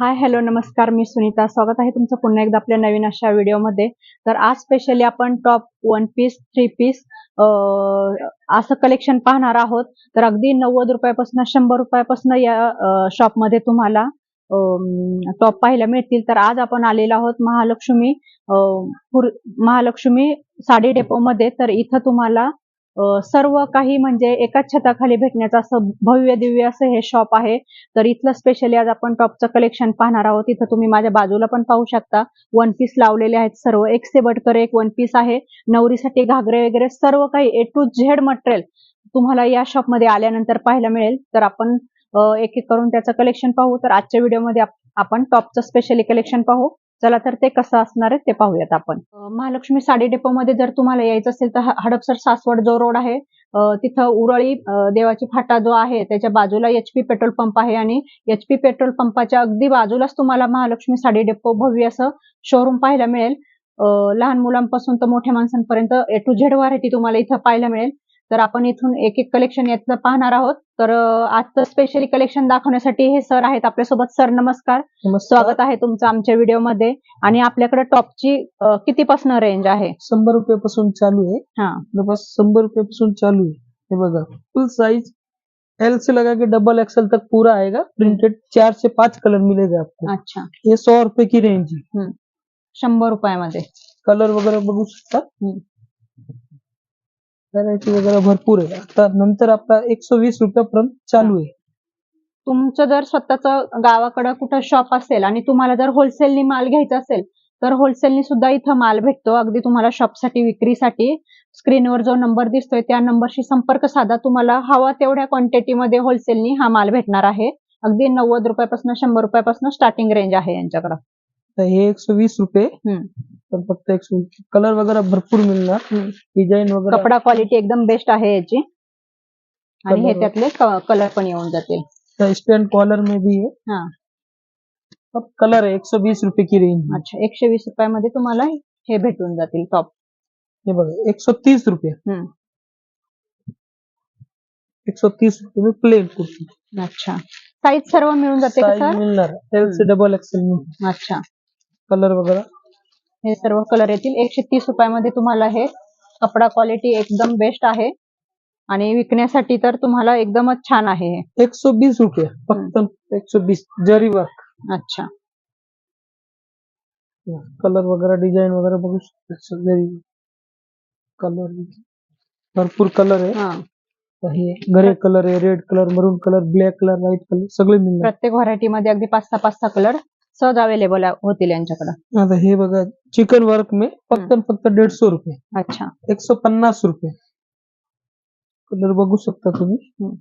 Hi hello नमस्कार मी सुनीता. स्वागत आहे तुमचं पुन्हा एकदा आपल्या नवीन अशा व्हिडिओमध्ये. तर आज स्पेशली आपण top one piece three piece असं कलेक्शन पाहणार आहोत. तर अगदी नव्वद रुपयापासून शंभर रुपयापासून या शॉपमध्ये तुम्हाला टॉप पाहायला मिळतील. तर आज आपण आलेलो आहोत महालक्ष्मी महालक्ष्मी साडी डेपो मध्ये. तर इथं तुम्हाला सर्व काही म्हणजे एकाच छताखाली भेटण्याचं असं भव्य दिव्य असं हे शॉप आहे. तर इथलं स्पेशली आज आपण टॉपचं कलेक्शन पाहणार आहोत. इथं तुम्ही माझ्या बाजूला पण पाहू शकता. वन पीस लावलेले आहेत सर्व. एक से बटकर एक वन पीस आहे. नवरीसाठी घागरे वगैरे सर्व काही ए टू झेड मटेरियल तुम्हाला या शॉपमध्ये आल्यानंतर पाहायला मिळेल. तर आपण एक एक करून त्याचं कलेक्शन पाहू. तर आजच्या व्हिडिओमध्ये आपण टॉपचं स्पेशली कलेक्शन पाहू. चला तर ते कसं असणार आहे ते पाहूयात आपण. महालक्ष्मी साडी डेपोमध्ये जर तुम्हाला यायचं असेल तर हडपसर सासवड जो रोड आहे तिथं उरळी देवाची फाटा जो आहे त्याच्या बाजूला एचपी पेट्रोल पंप आहे आणि एचपी पेट्रोल पंपाच्या अगदी बाजूलाच तुम्हाला महालक्ष्मी साडी डेपो भव्य असं शोरूम पाहायला मिळेल. लहान मुलांपासून तर मोठ्या माणसांपर्यंत ए टू झेड व्हरायटी तुम्हाला इथं पाहायला मिळेल. तर आपण इथून एक एक कलेक्शन यातलं पाहणार आहोत. तर आजचं स्पेशली कलेक्शन दाखवण्यासाठी हे सर आहेत आपल्यासोबत. सर नमस्कार. स्वागत आहे तुमचं आमच्या व्हिडिओमध्ये आणि आपल्याकडे टॉपची अं, कितीपासून रेंज आहे? शंभर रुपयापासून चालू आहे. हा. शंभर रुपयापासून चालू आहे. हे बघा फुल साइज एल से लगा के डबल एक्सएल तक पूरा आएगा. प्रिंटेड चार से पांच कलर मिलेगा आपको. अच्छा. ये सौ रुपए की रेंज है. शंभर रुपयामध्ये. कलर वगैरे बघू शकता. व्हरायटी वगैरे भरपूर आहे. आता नंतर आपला एकशे वीस रुपयापर्यंत चालू आहे. तुमचं जर स्वतःचं गावाकडं कुठं शॉप असेल आणि तुम्हाला जर होलसेलनी माल घ्यायचा असेल तर होलसेलनी सुद्धा इथं माल भेटतो. अगदी तुम्हाला शॉपसाठी विक्रीसाठी स्क्रीनवर जो नंबर दिसतोय त्या नंबरशी संपर्क साधा. तुम्हाला हवा तेवढ्या क्वांटिटीमध्ये होलसेलनी हा माल भेटणार आहे. अगदी नव्वद रुपयापासून शंभर रुपयापासून स्टार्टिंग रेंज आहे यांच्याकडं. तर हे एकशे वीस रुपये. तर फक्त एकशे कलर वगैरे भरपूर मिळणार. डिझाईन वगैरे कपडा क्वालिटी एकदम बेस्ट आहे याची. आणि हे त्यातले कलर पण येऊन जातील. स्टैंड कॉलर में भी है हा. सब कलर है एक सौ बीस रुपए की रेंज अच्छा एकशे वीस रुपयामध्ये तुम्हाला हे भेटून जातील टॉप हे बघा एक सौ तीस रुपये. एक सौ तीस रुपये में प्लेन कुर्ती. अच्छा. साईज सर्व मिळून जाते का साइज सर मिळणार. एल से डबल एक्सएल में अच्छा. कलर वगैरह हे सर्व कलर येतील. एकशे तीस रुपयामध्ये तुम्हाला हे कपडा क्वालिटी एकदम बेस्ट आहे. आणि विकण्यासाठी तर तुम्हाला एकदमच छान आहे हे. एक सौ बीस रुपये फक्त एक सौ बीस जरी वर्क अच्छा. कलर वगैरह डिजाइन वगैरह बघू शकतो जरी कलर भरपूर कलर आहे. ग्रे कलर आहे red colour maroon colour black colour white colour सगळे प्रत्येक व्हरायटी मध्ये अगदी पाच सहा पाच सहा कलर सहज अवेलेबल होतील यांच्याकडे. आता हे बघा चिकन वर्क में फक्त आणि फक्त दीडशे रुपये. अच्छा. एक सौ पन्नास रुपये. कलर बघू शकता तुम्ही. हम्म.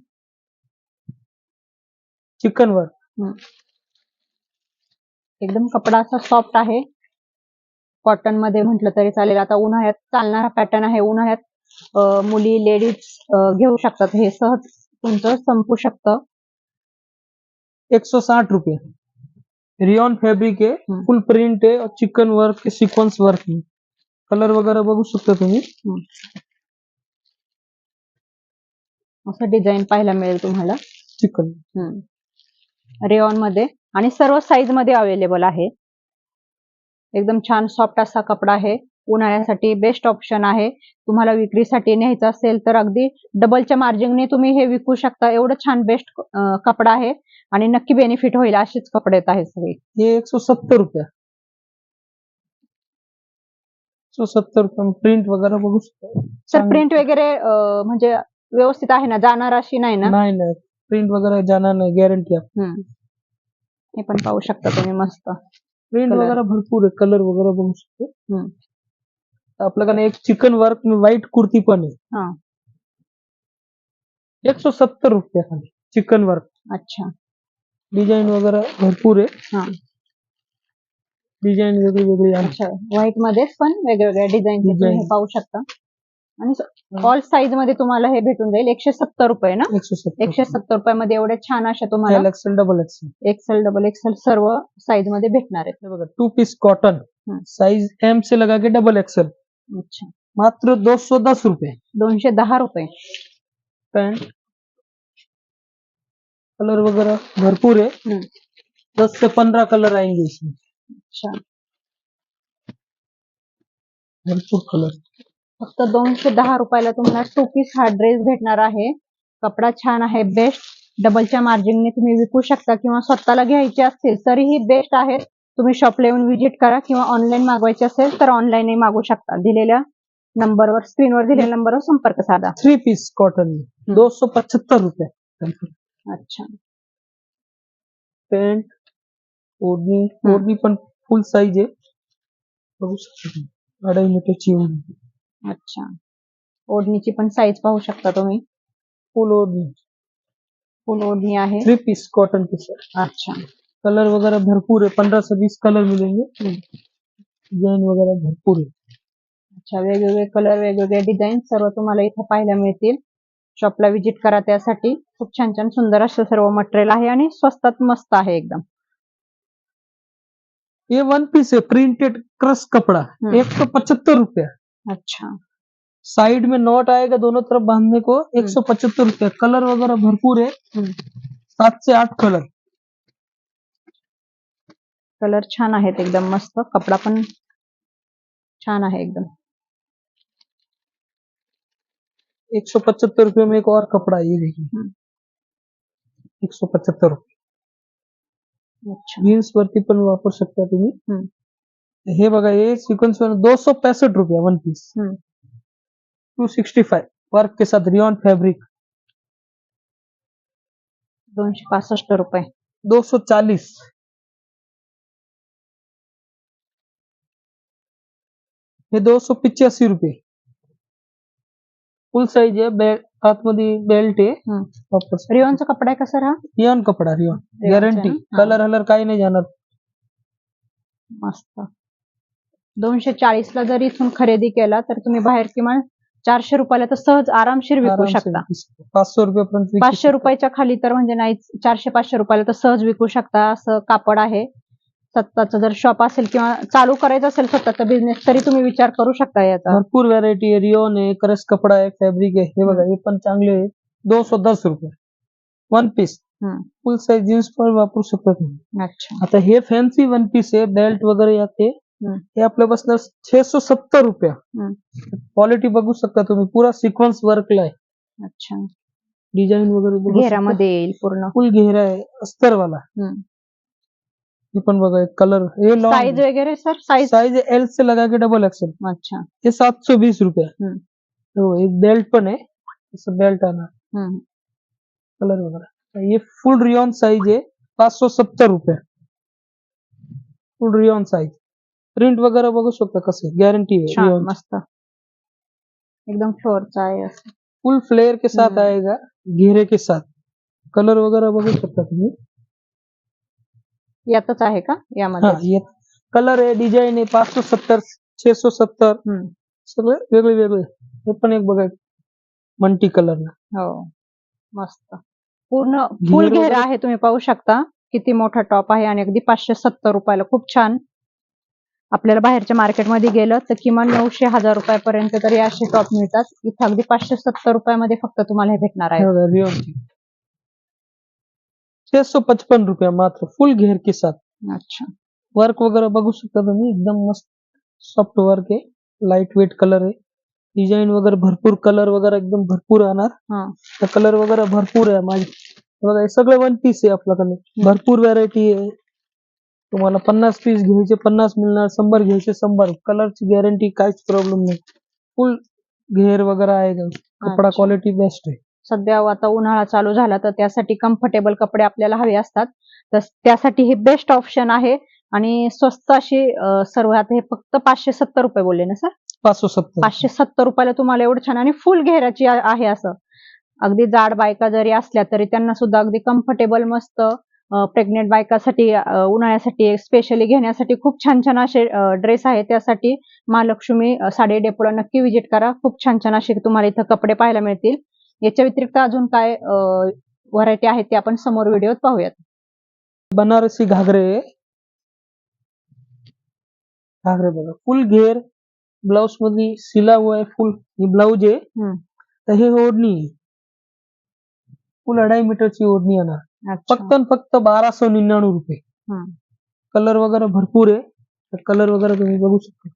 चिकन वर्क एकदम कपडा असा सॉफ्ट आहे. कॉटनमध्ये म्हटलं तरी चालेल. आता उन्हाळ्यात चालणारा पॅटर्न आहे. उन्हाळ्यात अं, मुली लेडीज घेऊ शकतात. हे सहज तुमचं संपू शकतं. एक सौ साठ रुपये. रियॉन फैब्रिक है हम्म. फुल प्रिंट है और चिकन वर्क है सिक्वेंस वर्क है कलर वगैरह बघू शकता तुम्ही. असं डिझाईन पाहायला मिळेल तुम्हाला. चिकन रेऑनमध्ये आणि सर्व साईजमध्ये अवेलेबल आहे. एकदम छान सॉफ्ट असा कपडा आहे. उन्हाळ्यासाठी बेस्ट ऑप्शन आहे. तुम्हाला विक्रीसाठी न्यायचं असेल तर अगदी डबलच्या मार्जिनने तुम्ही हे विकू शकता. एवढं छान बेस्ट कपडा आहे आणि नक्की बेनिफिट होईल असेच कपडे येत आहेत सगळे. ये एक सौ सत्तर रुपये सत्तर प्रिंट वगैरह बघू शकता. सर प्रिंट वगैरे म्हणजे व्यवस्थित आहे ना? जाणार अशी नाही ना? नाही नाही. प्रिंट वगैरह जाणार नाही गॅरंटी. हे पण पाहू शकता तुम्ही मस्त. प्रिंट. वगैरह भरपूर आहे. कलर वगैरह बघू शकतो. आपल्याकडे एक चिकन वर्क में व्हाईट कुर्ती पण आहे. हा. एक सौ सत्तर रुपये खाली चिकन वर्क अच्छा. डिझाईन वगैरह भरपूर आहे. हा. डिझाईन वेगळी वेगळी अच्छा. व्हाईट मध्येच पण वेगवेगळ्या डिझाईन. पाहू शकता. आणि ऑल साईजमध्ये तुम्हाला हे भेटून जाईल. एकशे सत्तर रुपये ना? एकशे सत्तर. रुपयामध्ये एवढे छान अशा तुम्हाला L XL double XL XL double XL सर्व साईजमध्ये भेटणार आहेत. बघा two piece cotton. Size M से लगा के डबल एक्सएल अच्छा. मात्र दो सौ दस रुपये. दोनशे दहा रुपये. पैंट कलर वगैरह भरपूर है हम्म. दस से पंद्रह कलर आएँगे इसमें अच्छा. भरपूर कलर फक्त दोनशे दहा रुपयाला तुम्हाला टू पीस हा ड्रेस भेटणार आहे. कपडा छान आहे बेस्ट डबलच्या मार्जिनने तुम्ही विकू शकता किंवा स्वतःला घ्यायचे असतील तरीही बेस्ट आहेत. तुम्ही शॉपला येऊन व्हिजिट करा किंवा ऑनलाईन मागवायचे असेल तर ऑनलाईनही मागवू शकता. दिलेल्या नंबरवर स्क्रीनवर दिलेल्या नंबरवर संपर्क साधा. थ्री पीस कॉटन दो सौ पचहत्तर रुपए अच्छा. पॅन्ट ओढणी हम्म. ओढणी पण फुल साईज आहे. बघू शकता. अडाई मीटरची ओढणी. अच्छा. ओढणीची पण साईज पाहू शकता तुम्ही. फुल ओढणी. फुल ओढणी आहे. थ्री पीस कॉटन के साथ अच्छा. कलर वगैरह भरपूर है पंद्रह से बीस कलर मिलेंगे। हम्म. डिज़ाइन वगैरह भरपूर है। अच्छा वेगवेगळे कलर वेगवेगळे डिझाईन सर्व तुम्हाला इथं पाहायला मिळतील. शॉपला व्हिजिट करा त्यासाठी. खूप छान छान सुंदर असं सर्व मटेरियल आहे आणि स्वस्तात मस्त आहे एकदम. ये वन पीस है प्रिंटेड क्रस कपड़ा. हम्म. एक सौ पचहत्तर रुपया. अच्छा. साइड में नॉट आएगा दोनों तरफ़ बांधने को एक सौ पचहत्तर रुपया. कलर वगैरह भरपूर है. हम्म. सात से आठ कलर. कलर छान आहेत एकदम मस्त. कपडा पण छान आहे एकदम. एक सौ पचहत्तर रुपये में एक और कपड़ा है, ये देखिए. हम्म. एक सौ पचहत्तर रुपये. अच्छा. जीन्स वरती पण वापरू शकता तुम्ही. हम्म. हे बघा हे सिक्वेन्स दो सौ पैंसठ रुपया one piece. Two sixty five work के साथ रियॉन फैब्रिक दोनशे पासष्ट रुपये. दो सौ चालीस हे दो सौ पिच्यासी रुपये फुल साईज आहे बेल्ट आतमध्ये बेल्ट आहे. वापस रिओनचा कपडा आहे का सर हा रियॉन कपडा रियॉनचा गॅरंटी? हा. कलर हलर काही नाही जाणार मस्त दोनशे चाळीस ला जर इथून खरेदी केला तर तुम्ही बाहेर किमान चारशे रुपयाला तर सहज आरामशीर विकू शकता विकू. पाचशे रुपयापर्यंत विकू पाचशे शकता. रुपयाच्या खाली तर म्हणजे नाही चारशे पाचशे रुपयाला तर सहज विकू शकता असं कापड आहे स्वतःचं जर शॉप असेल किंवा चालू करायचं असेल स्वतःचा बिझनेस तरी तुम्ही विचार करू शकता याचा. भरपूर व्हरायटी आहे. रिओन आहे क्रश कपडा आहे फॅब्रिक आहे. हे बघा हे पण चांगले आहे. दो सौ दस रुपये. वन पीस हम्म. फुल साईज जीन्स पण वापरू शकता तुम्ही. अच्छा. आता हे फॅन्सी वन पीस आहे. बेल्ट वगैरे याते हम्म. हे आपल्या बसणार छे सौ सत्तर रुपया. हम्म. क्वालिटी बघू शकता तुम्ही. पुरा सिक्वन्स वर्कला आहे. अच्छा. डिझाईन वगैरे घेरामध्ये येईल पूर्ण. फुल घेरा आहे. अस्तरवाला हम्म. हे पण बघा कलर हे। साईज वगैरे सर साईज साइज़ एल से लगा के डबल एक्सल अच्छा। हे सात सौ बीस रुपया हम्म. एक बेल्ट पण आहे असं बेल्ट. कलर वगैरह। ये फुल रियॉन साइज़ है पाच सौ सत्तर रुपये फुल रियॉन साइज़ प्रिंट वगैरह बघू शकता कसे? गॅरंटी है मस्त। एकदम फ्लोअरचा आहे फुल फ्लेयर के साथ हम्म. आएगा घेरे के साथ। कलर वगैरह बघू शकता तुम्ही। यातच आहे का? यामध्ये. हा कलर आहे डिझाईन आहे पाच सौ सत्तर छे सौ सत्तर. हम्म. सगळे वेगळे वेगळे. हे पण एक बघा मल्टी कलर ना हो. मस्त. पूर्ण फुल घेर घेरा वगैरे- आहे तुम्ही पाहू शकता. किती मोठा टॉप आहे आणि अगदी पाचशे सत्तर रुपयाला. खूप छान. आपल्याला बाहेरच्या मार्केटमध्ये गेलं तर किमान नऊशे हजार रुपयापर्यंत तरी असे टॉप मिळतात. इथं अगदी पाचशे सत्तर रुपयामध्ये फक्त तुम्हाला हे भेटणार आहे. की छह सौ पचपन रुपया मात्र फुल घेर के साथ। अच्छा। वर्क वगैरह बघू शकता तुम्ही एकदम मस्त। सॉफ्ट वर्क आहे लाईट वेट कलर आहे डिझाईन वगैरे भरपूर कलर वगैरे एकदम भरपूर हा। कलर वगैरे भरपूर आहे माझे बघा हे सगळे वन पीस है आहे आपल्याकडे भरपूर व्हरायटी आहे। तुम्हाला पन्नास पीस घ्यायचे पन्नास मिळणार शंभर घ्यायचे शंभर. कलरची गॅरंटी काहीच प्रॉब्लेम नाही. फुल घेर वगैरे आहे कपडा अच्छा. क्वालिटी बेस्ट आहे. सध्या आता उन्हाळा चालू झाला तर त्यासाठी कम्फर्टेबल कपडे आपल्याला हवे असतात. तर त्यासाठी हे बेस्ट ऑप्शन आहे. आणि स्वस्त अशी सर्व आता हे फक्त पाचशे सत्तर रुपये बोलले ना सर पाचशे सत्तर. पाचशे सत्तर रुपयाला तुम्हाला एवढं छान आणि फुल घेराची आहे असं. अगदी जाड बायका जरी असल्या तरी त्यांना सुद्धा अगदी कम्फर्टेबल मस्त प्रेग्नेंट बायकासाठी उन्हाळ्यासाठी स्पेशली घेण्यासाठी खूप छान छान असे ड्रेस आहेत. त्यासाठी महालक्ष्मी साडी डेपोला नक्की विजिट करा. खूप छान छान असे तुम्हाला इथं कपडे पाहायला मिळतील. याच्या व्यतिरिक्त अजून काय व्हरायटी आहेत ते आपण समोर व्हिडिओत पाहूयात. बनारसी घागरे. घागरे बघा. फुल घेर ब्लाउजमध्ये सिला हुआ है फुल हे ब्लाउज आहे. तर हे ओढणी आहे. फुल अढाई मीटरची ओढणी येणार. फक्त आणि फक्त बाराशे निन्याण्णव रुपये. कलर वगैरे भरपूर आहे. कलर वगैरे तुम्ही बघू शकता.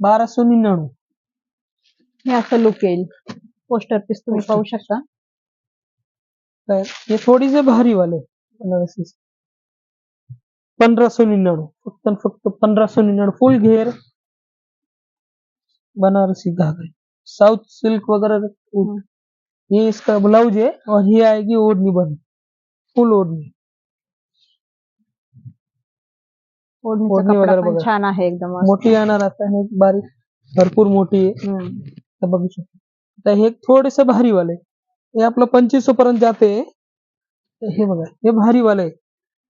बाराशे निन्याण्णव हे। असं लुक येईल पोस्टर पीस तुम्ही पाहू शकता काय हे थोडीसे भारी वाले बनारसी पंधराशे निन्याण्णव फक्त फक्त पंधराशे निन्याण्णव फुल घेर बनारसी घाघरे साउथ सिल्क वगैरह ये इसका ब्लाउज है और ये आएगी ओढ़नी बन। फुल ओढ़नी। ओढणीचा ओढणी कपडा वगैरे पण बघा. छान आहे एकदम. मोठी येणार आता हे बारीक। भरपूर मोठी आहे हम्म. तर बघू शकता तर हे थोडेसे भारी वाले हे आपलं पंचवीसशे पर्यंत जाते हे. बघा हे भारी वाले आहे.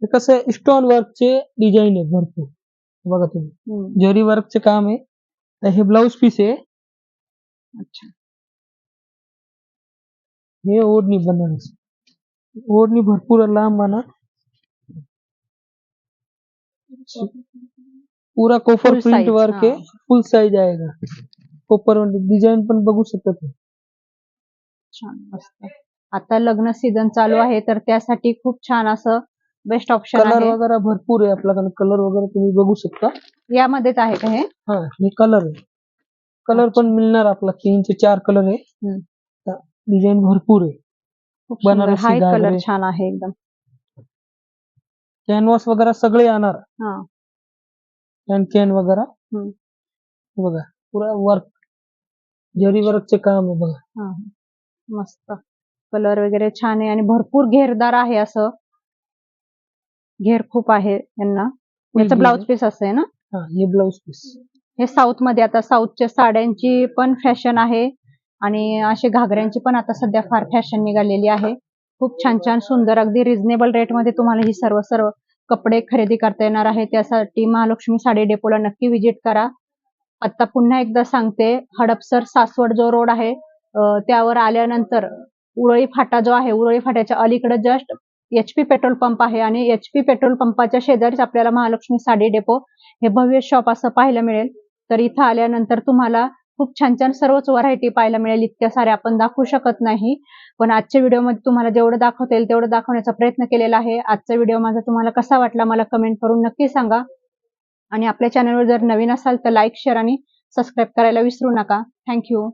हे कसं आहे स्टोन वर्कचे डिझाईन आहे भरपूर. हे बघा तुम्ही. हम्म. जरी वर्कचे काम आहे. तर हे ब्लाऊज पीस आहे. अच्छा. हे ओढणी बनारस. ओढणी भरपूर लांब आणा. पूरा कोपर Full प्रिंट वर्क हाँ. फुल साइज़ आएगा कोपर डिझाईन पण बघू शकता छान. मस्त आता लग्न सीझन चालू आहे तर त्यासाठी खूप छान असं बेस्ट ऑप्शन कलर आहे. वगैरे भरपूर आहे आपल्याकडे. कलर वगैरे तुम्ही बघू शकता. यामध्येच आहे का हे? हा हे कलर आहे. कलर पण मिळणार आपला. तीनचे चार कलर आहे. हम्म. डिझाईन भरपूर आहे. खूप सुंदर. बनारसी हा कलर घागरे. छान आहे एकदम. कॅनव्हास वगैरे सगळे येणार. हा. कॅन कॅन वगैरे. हम्म. बघा. पुरा वर्क जरी वर्कचे काम आहे बघा. हा. मस्त. कलर वगैरे छान आहे आणि भरपूर घेरदार आहे असं. घेर खूप आहे यांना. याचं ब्लाउज. पीस असं आहे ना? हा हे ब्लाऊज पीस हे साऊथमध्ये आता साऊथच्या साड्यांची पण फॅशन आहे आणि असे घागऱ्यांची पण आता सध्या फार फॅशन निघालेली आहे. खूप छान छान सुंदर. अगदी रिझनेबल रेटमध्ये तुम्हाला ही सर्व सर्व कपडे खरेदी करता येणार आहे. त्यासाठी महालक्ष्मी साडी डेपोला नक्की व्हिजिट करा. आता पुन्हा एकदा सांगते हडपसर सासवड जो रोड आहे त्यावर आल्यानंतर उरळी फाटा जो आहे उरळी फाट्याच्या अलीकडे just H P petrol pump आहे आणि एच पी पेट्रोल पंपाच्या शेजारीच आपल्याला महालक्ष्मी साडी डेपो हे भव्य शॉप असं पाहायला मिळेल. तर इथं आल्यानंतर तुम्हाला खूप छान छान सर्वच व्हरायटी पाहायला मिळेल. इतक्या साऱ्या आपण दाखवू शकत नाही पण आजच्या व्हिडिओमध्ये तुम्हाला जेवढं दाखवता येईल तेवढं दाखवण्याचा प्रयत्न केलेला आहे. आजचा व्हिडिओ माझा तुम्हाला कसा वाटला मला कमेंट करून नक्की सांगा. आणि आपल्या चॅनलवर जर नवीन असाल तर लाईक शेअर आणि सबस्क्राईब करायला विसरू नका. थँक्यू